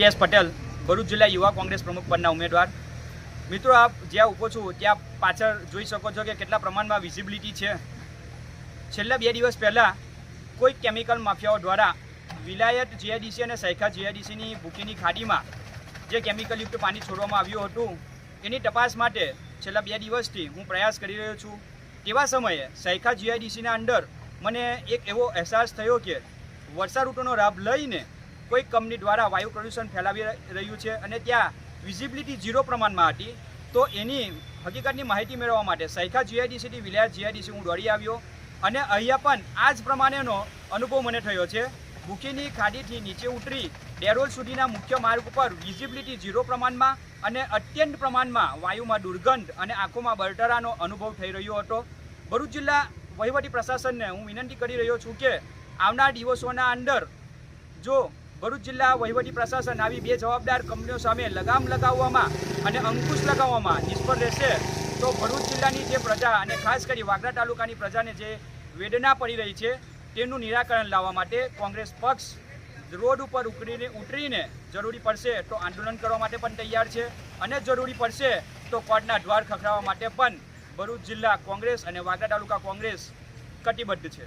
TS Patel Bharuch જિલ્લા યુવા કોંગ્રેસ પ્રમુખ પદના ઉમેદવાર. મિત્રો, આપ જ્યાં ઊભો છું ત્યાં પાછળ જોઈ શકો છો કે કેટલા પ્રમાણમાં વિઝિબિલિટી છે. છેલ્લા બે દિવસ પહેલાં કોઈ કેમિકલ માફિયાઓ દ્વારા વિલાયત જીઆઈડીસી અને સૈખા જીઆઈડીસીની ભૂકીની ખાડીમાં જે કેમિકલયુક્ત પાણી છોડવામાં આવ્યું હતું, એની તપાસ માટે છેલ્લા બે દિવસથી હું પ્રયાસ કરી રહ્યો છું. તેવા સમયે સૈખા જીઆઈડીસીના અંદર મને એક એવો અહેસાસ થયો કે વર્ષા ઋતુનો લાભ લઈને કોઈ કંપની દ્વારા વાયુ પ્રદૂષણ ફેલાવી રહ્યું છે અને ત્યાં વિઝિબિલિટી ઝીરો પ્રમાણમાં હતી, તો એની હકીકતની માહિતી મેળવવા માટે સૈખા જીઆઈડીસીથી વિલાયત જીઆઈડીસી હું દોડી આવ્યો અને અહીંયા પણ આ જ પ્રમાણેનો અનુભવ મને થયો છે. બુકીની ખાડીથી નીચે ઉતરી ડેરોલ સુધીના મુખ્ય માર્ગ ઉપર વિઝિબિલિટી ઝીરો પ્રમાણમાં અને અત્યંત પ્રમાણમાં વાયુમાં દુર્ગંધ અને આંખોમાં બળતરાનો અનુભવ થઈ રહ્યો હતો. ભરૂચ જિલ્લા વહીવટી પ્રશાસનને હું વિનંતી કરી રહ્યો છું કે આવનાર દિવસોના અંદર જો ભરૂચ જિલ્લા વહીવટી પ્રશાસન આવી બે જવાબદાર કંપનીઓ સામે લગામ લગાવવામાં અને અંકુશ લગાવવામાં નિષ્ફળ રહેશે. તો ભરૂચ જિલ્લાની જે પ્રજા અને ખાસ કરી વાગરા તાલુકાની પ્રજાને જે વેદના પડી રહી છે, તેનું નિરાકરણ લાવવા માટે કોંગ્રેસ પક્ષ રોડ ઉપર ઉકળીને ઉતરીને જરૂરી પડશે તો આંદોલન કરવા માટે પણ તૈયાર છે. અને જરૂરી પડશે તો કોર્ટના દ્વાર ખખડાવવા માટે પણ ભરૂચ જિલ્લા કોંગ્રેસ અને વાગરા તાલુકા કોંગ્રેસ કટિબદ્ધ છે.